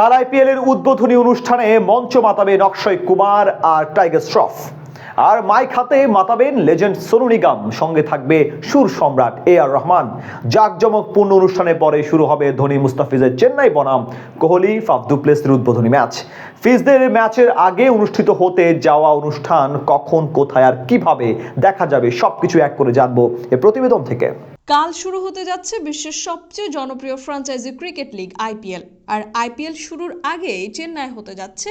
কাল আইপিএল এর উদ্বোধনী অনুষ্ঠানে মঞ্চ মাতাবেন অক্ষয় কুমার আর টাইগার শ্রফ। আর মাইক হাতে মাতাবেন লেজেন্ড সোনু নিগম, সঙ্গে থাকবে সুর সম্রাট এ আর রহমান। জাঁকজমকপূর্ণ অনুষ্ঠানের পরে শুরু হবে ধোনি মুস্তাফিজের চেন্নাই বনাম, কোহলি, ফাফ দুপ্লেসির উদ্বোধনী ম্যাচ। ফিজদের ম্যাচের আগে অনুষ্ঠিত হতে যাওয়া অনুষ্ঠান কখন, কোথায় আর কীভাবে দেখা যাবে, সবকিছু এক করে জানব এ প্রতিবেদন থেকে। কাল শুরু হতে যাচ্ছে বিশ্বের সবচেয়ে জনপ্রিয় ফ্রাঞ্চাইজি ক্রিকেট লিগ আইপিএল আর আইপিএল শুরুর আগেই চেন্নাই হতে যাচ্ছে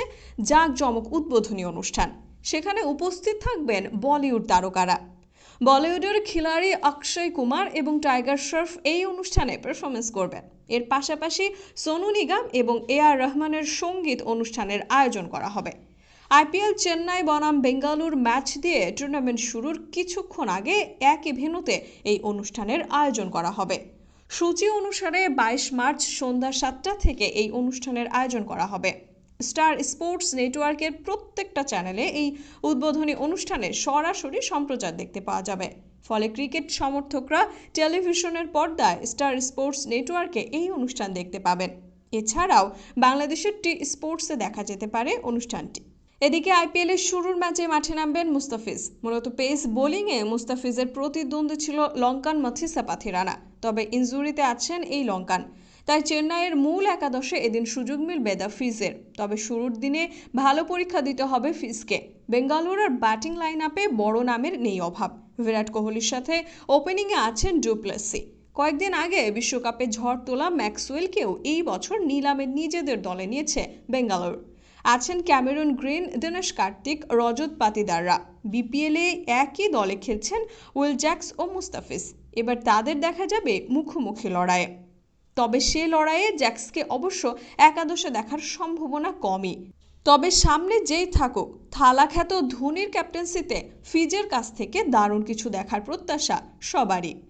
জাঁকজমক উদ্বোধনী অনুষ্ঠান। সেখানে উপস্থিত থাকবেন বলিউড তারকারা। বলিউডের খিলাড়ি অক্ষয় কুমার এবং টাইগার শ্রফ এই অনুষ্ঠানে পারফরমেন্স করবেন। এর পাশাপাশি সোনু নিগম এবং এ আর রহমানের সংগীত অনুষ্ঠানের আয়োজন করা হবে। আইপিএল চেন্নাই বনাম বেঙ্গালুর ম্যাচ দিয়ে টুর্নামেন্ট শুরুর কিছুক্ষণ আগে একই ভেন্যুতে এই অনুষ্ঠানের আয়োজন করা হবে। সূচি অনুসারে বাইশ মার্চ সন্ধ্যা সাতটা থেকে এই অনুষ্ঠানের আয়োজন করা হবে। স্টার স্পোর্টস নেটওয়ার্কের প্রত্যেকটা চ্যানেলে এই উদ্বোধনী অনুষ্ঠানে সরাসরি সম্প্রচার দেখতে পাওয়া যাবে। ফলে ক্রিকেট সমর্থকরা টেলিভিশনের পর্দায় স্টার স্পোর্টস নেটওয়ার্কে এই অনুষ্ঠান দেখতে পাবেন। এছাড়াও বাংলাদেশের টি স্পোর্টসে দেখা যেতে পারে অনুষ্ঠানটি। এদিকে আইপিএল এর শুরুর ম্যাচে মাঠে নামবেন মুস্তাফিজ। মূলত পেস বোলিংয়ে মুস্তাফিজের প্রতিদ্বন্দ্বী ছিল লঙ্কান মাথিসা পাথিরানা। তবে ইনজুরিতে আছেন এই লঙ্কান। তাই চেন্নাইয়ের মূল একাদশে এদিন সুযোগ মিলবে দ্য ফিজের। তবে শুরুর দিনে ভালো পরীক্ষা দিতে হবে ফিজকে। বেঙ্গালুরুর ব্যাটিং লাইন আপে বড় নামের নেই অভাব। বিরাট কোহলির সাথে ওপেনিংয়ে আছেন ডুপ্লেসি। কয়েকদিন আগে বিশ্বকাপে ঝড় তোলা ম্যাক্সওয়েলকেও এই বছর নিলামে নিজেদের দলে নিয়েছে বেঙ্গালুরু। আছেন ক্যামেরুন গ্রিন, দিনেশ কার্তিক, রজত পাতিদাররা। বিপিএলে একই দলে খেলছেন উইল জ্যাক্স ও মুস্তাফিজ। এবার তাদের দেখা যাবে মুখোমুখি লড়াইয়ে। তবে সে লড়াইয়ে জ্যাক্সকে অবশ্য একাদশে দেখার সম্ভাবনা কমই। তবে সামনে যেই থাকুক থালা খ্যাত ধোনির ক্যাপ্টেন্সিতে ফিজের কাছ থেকে দারুণ কিছু দেখার প্রত্যাশা সবারই।